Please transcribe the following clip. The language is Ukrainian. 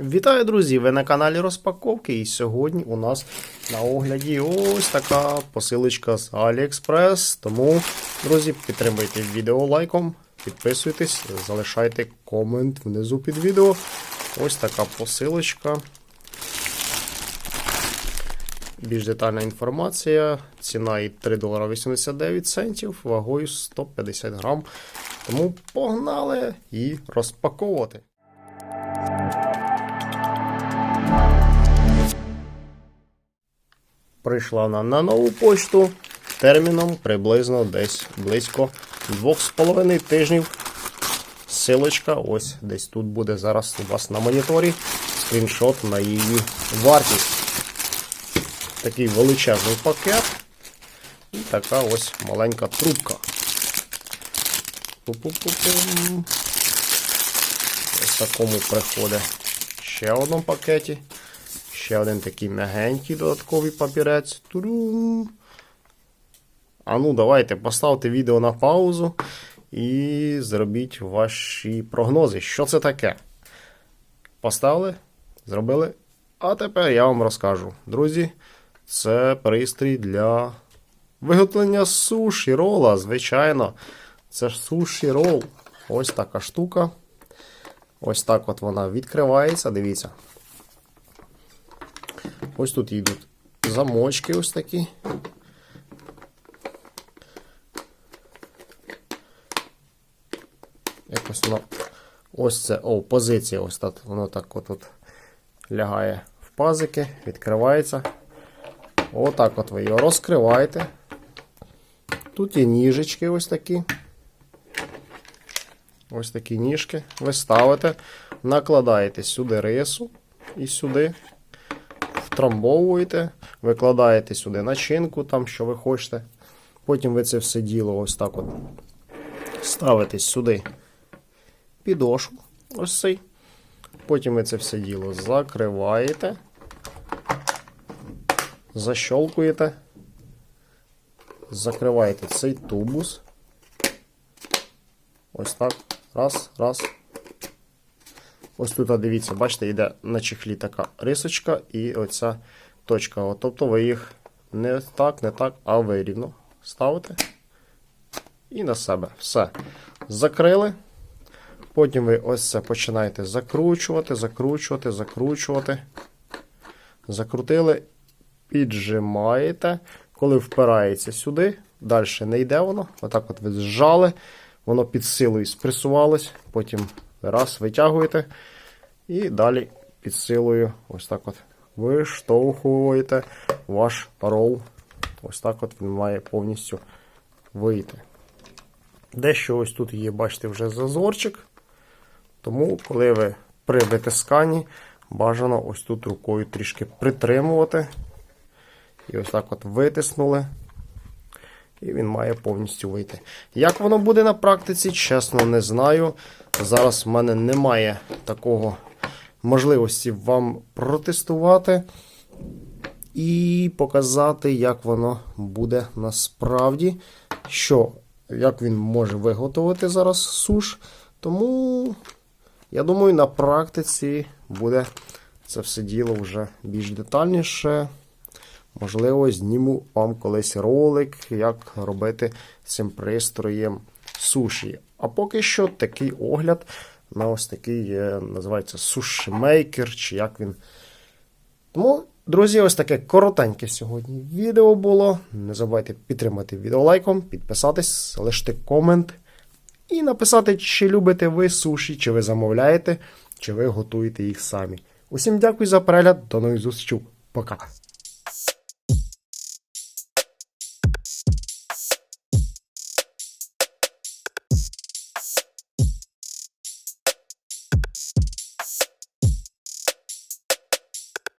Вітаю, друзі! Ви на каналі Розпаковки. І сьогодні у нас на огляді ось така посилочка з AliExpress. Тому, друзі, підтримуйте відео лайком, підписуйтесь, залишайте комент внизу під відео. Ось така посилочка. Більш детальна інформація. Ціна і 3 долара 89 центів, вагою 150 грам. Тому погнали і розпаковувати. Прийшла вона на нову почту терміном приблизно десь близько 2,5 тижнів. Силочка ось десь тут буде зараз у вас на моніторі. Скріншот на її вартість. Такий величезний пакет. І така ось маленька трубка. Пу-пу-пу-пум. Ось такому приходить ще в одному пакеті. Ще один такий м'ягенький додатковий папірець. Турум. А ну, давайте поставте відео на паузу і зробіть ваші прогнози. Що це таке? Поставили? Зробили? А тепер я вам розкажу. Друзі, це пристрій для виготовлення суші рола, звичайно. Це ж суші рол. Ось така штука. Ось так от вона відкривається. Дивіться. Ось тут йдуть замочки ось такі. Якось воно. Ось це, о, позиція ось так. Воно так от, лягає в пазики, відкривається. Отак от ви його розкриваєте. Тут є ніжечки ось такі. Ось такі ніжки. Ви ставите, накладаєте сюди рису і сюди втрамбовуєте, викладаєте сюди начинку, там, що ви хочете. Потім ви це все діло ось так от ставите сюди підошву. Ось цей. Потім ви це все діло закриваєте, защолкуєте, закриваєте цей тубус. Ось так. Раз, раз. Ось тут, дивіться, бачите, йде на чехлі така рисочка і оця точка. От, тобто ви їх не так, не так, а ви рівно ставите. І на себе. Все. Закрили. Потім ви ось це починаєте закручувати, закручувати, закручувати. Закрутили, піджимаєте. Коли впирається сюди, далі не йде воно. Отак от ви зжали, воно під силою спресувалось, потім раз витягуєте. І далі під силою ось так от виштовхуєте ваш рол. Ось так от він має повністю вийти. Дещо ось тут є, бачите, вже зазорчик. Тому, коли ви при витисканні, бажано ось тут рукою трішки притримувати. І ось так от витиснули. І він має повністю вийти. Як воно буде на практиці, чесно, не знаю. Зараз в мене немає такого можливості вам протестувати і показати, як воно буде насправді, що, як він може виготовити зараз суш. Тому, я думаю, на практиці буде це все діло вже більш детальніше. Можливо, зніму вам колись ролик, як робити цим пристроєм суші. А поки що такий огляд на ось такий е, називається сушмейкер, чи як він. Тому, друзі, ось таке коротеньке сьогодні відео було. Не забувайте підтримати відео лайком, підписатись, залишити комент і написати, чи любите ви суші, чи ви замовляєте, чи ви готуєте їх самі. Усім дякую за перегляд, до нових зустрічей. Пока.